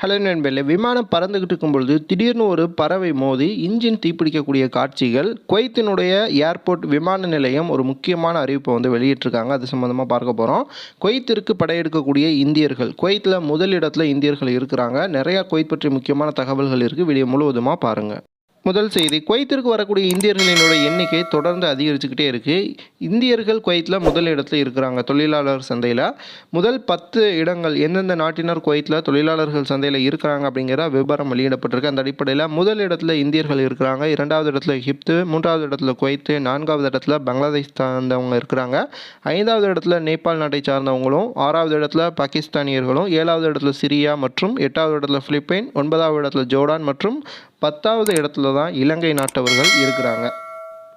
Hello நண்பர்களே விமானம் பறந்துக்கிட்டு இருக்கும்பொழுது திடீர்னு ஒரு பறவை மோதி இன்ஜின் தீப்பிடிக்கக்கூடிய காட்சிகள் குவைத்தினுடைய ஏர்போர்ட் விமான நிலையம் ஒரு முக்கியமான அறிவிப்பை வந்து வெளியிட்டிருக்காங்க. அது சம்மந்தமாக பார்க்க போகிறோம் குவைத்திற்கு படையெடுக்கக்கூடிய இந்தியர்கள் குவைத்தில் முதலிடத்தில் இந்தியர்கள் இருக்கிறாங்க. நிறையா குவைத் பற்றி முக்கியமான தகவல்கள் இருக்குது வீடியோ முழுவதுமாக பாருங்கள் முதல் செய்தி குவைத்திற்கு வரக்கூடிய இந்தியர்களினுடைய எண்ணிக்கை தொடர்ந்து அதிகரிச்சுக்கிட்டே இருக்குது இந்தியர்கள் குவைத்தில் முதல் இடத்துல இருக்கிறாங்க தொழிலாளர் சந்தையில். முதல் பத்து இடங்கள் எந்தெந்த நாட்டினர் குவைத்தில் தொழிலாளர்கள் சந்தையில் இருக்கிறாங்க அப்படிங்கிற விவரம் வெளியிடப்பட்டிருக்கு. அந்த அடிப்படையில் முதல் இடத்துல இந்தியர்கள் இருக்கிறாங்க இரண்டாவது இடத்துல எகிப்து மூன்றாவது இடத்துல குவைத்து நான்காவது இடத்துல பங்களாதேஷ் சார்ந்தவங்க இருக்கிறாங்க. ஐந்தாவது இடத்துல நேபாள் நாட்டை சார்ந்தவங்களும் ஆறாவது இடத்துல பாகிஸ்தானியர்களும் ஏழாவது இடத்துல சிரியா மற்றும் எட்டாவது இடத்துல பிலிப்பைன் ஒன்பதாவது இடத்துல ஜோர்டான் மற்றும் பத்தாவது இடத்துல தான் இலங்கை நாட்டவர்கள் இருக்கிறாங்க.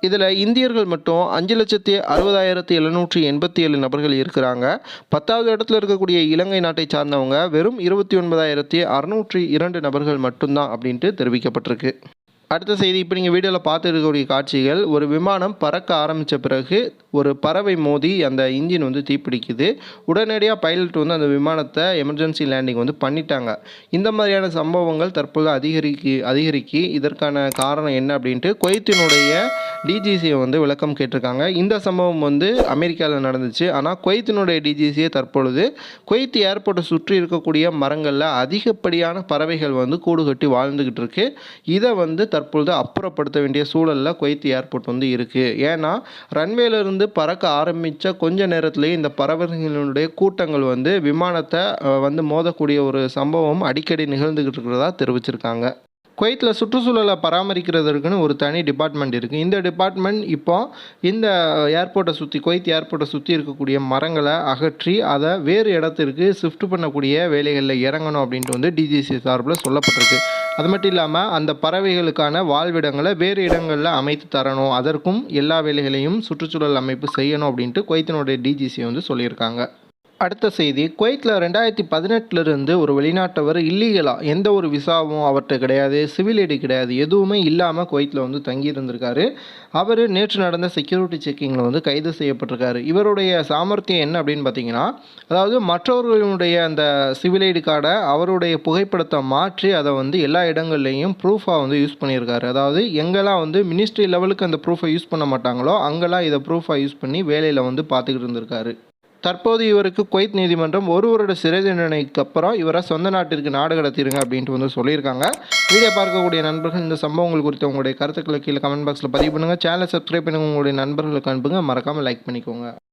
இதில் இந்தியர்கள் மட்டும் அஞ்சு லட்சத்தி அறுபதாயிரத்தி எழுநூற்றி எண்பத்தி ஏழு நபர்கள் இருக்கிறாங்க. பத்தாவது இடத்துல இருக்கக்கூடிய இலங்கை நாட்டை சார்ந்தவங்க வெறும் இருபத்தி ஒன்பதாயிரத்தி அறுநூற்றி இரண்டு நபர்கள் மட்டும்தான் அப்படின்ட்டு தெரிவிக்கப்பட்டிருக்கு. அடுத்த செய்தி இப்போ நீங்கள் வீடியோவில் பார்த்து இருக்கக்கூடிய காட்சிகள் ஒரு விமானம் பறக்க ஆரம்பித்த பிறகு ஒரு பறவை மோதி அந்த இன்ஜின் வந்து தீப்பிடிக்குது. உடனடியாக பைலட் வந்து அந்த விமானத்தை எமர்ஜென்சி லேண்டிங் வந்து பண்ணிட்டாங்க. இந்த மாதிரியான சம்பவங்கள் தற்போது அதிகரிக்கு அதிகரிக்கி. இதற்கான காரணம் என்ன அப்படின்ட்டு குவைத்தினுடைய டிஜிசியை வந்து விளக்கம் கேட்டிருக்காங்க. இந்த சம்பவம் வந்து அமெரிக்காவில் நடந்துச்சு. ஆனால் குவைத்தினுடைய டிஜிசியை தற்பொழுது குவைத் ஏர்போர்ட்டை சுற்றி இருக்கக்கூடிய மரங்களில் அதிகப்படியான பறவைகள் வந்து கூடு கட்டி வாழ்ந்துக்கிட்டு இருக்கு. இதை வந்து தற்பொழுது அப்புறப்படுத்த வேண்டிய சூழலில் குவைத் ஏர்போர்ட் வந்து இருக்குது ஏன்னா ரன்வேலேருந்து பறக்க ஆரம்பித்த கொஞ்ச நேரத்திலேயே இந்த பறவைகளினுடைய கூட்டங்கள் வந்து விமானத்தை வந்து மோதக்கூடிய ஒரு சம்பவம் அடிக்கடி நிகழ்ந்துக்கிட்டு இருக்கிறதா தெரிவிச்சிருக்காங்க. குவைத்தில் சுற்றுச்சூழலை பராமரிக்கிறதுக்குன்னு ஒரு தனி டிபார்ட்மெண்ட் இருக்குது இந்த டிபார்ட்மெண்ட் இப்போ இந்த ஏர்போர்ட்டை சுற்றி குவைத் ஏர்போர்ட்டை சுற்றி இருக்கக்கூடிய மரங்களை அகற்றி அதை வேறு இடத்திற்கு ஷிஃப்ட் பண்ணக்கூடிய வேலைகளில் இறங்கணும் அப்படின்ட்டு வந்து டிஜிசி சார்பில் சொல்லப்பட்டிருக்கு. அது மட்டும் இல்லாமல் அந்த பறவைகளுக்கான வாழ்விடங்களை வேறு இடங்களில் அமைத்து தரணும். அதற்கும் எல்லா வேலைகளையும் சுற்றுச்சூழல் அமைப்பு செய்யணும் அப்படின்ட்டு குவைத்தினுடைய டிஜிசி வந்து சொல்லியிருக்காங்க. அடுத்த செய்தி குவைத்தில் ரெண்டாயிரத்தி பதினெட்டுலேருந்து ஒரு வெளிநாட்டவர் இல்லீகலாக எந்த ஒரு விசாவும் அவர்கிட்ட கிடையாது சிவில் ஐடி கிடையாது எதுவுமே இல்லாமல் குவைத்தில் வந்து தங்கியிருந்திருக்காரு. அவர் நேற்று நடந்த செக்யூரிட்டி செக்கிங்கில் வந்து கைது செய்யப்பட்டிருக்காரு. இவருடைய சாமர்த்தியம் என்ன அப்படின்னு பார்த்தீங்கன்னா அதாவது மற்றவர்களுடைய அந்த சிவில் ஐடி கார்டை அவருடைய புகைப்படத்தை மாற்றி அதை வந்து எல்லா இடங்கள்லையும் ப்ரூஃபாக வந்து யூஸ் பண்ணியிருக்காரு. அதாவது எங்கெல்லாம் வந்து மினிஸ்ட்ரி லெவலுக்கு அந்த ப்ரூஃபை யூஸ் பண்ண மாட்டாங்களோ அங்கெல்லாம் இதை ப்ரூஃபாக யூஸ் பண்ணி வேலையில் வந்து பார்த்துக்கிட்டு இருந்திருக்காரு. தற்போது இவருக்கு குவைத் நீதிமன்றம் ஒரு வருட சிறை தண்டனைக்கு அப்புறம் இவரை சொந்த நாட்டிற்கு நாடு கடத்திடுங்க அப்படின்ட்டு வந்து சொல்லியிருக்காங்க. வீடியோ பார்க்கக்கூடிய நண்பர்கள் இந்த சம்பவங்கள் குறித்து உங்களுடைய கருத்துக்களை கீழே கமெண்ட் பாக்ஸில் பதிவு பண்ணுங்கள் சேனலை சப்ஸ்கிரைப் பண்ணுங்க. உங்களுடைய நண்பர்களுக்கு அனுப்புங்க. மறக்காமல் லைக் பண்ணிக்கோங்க.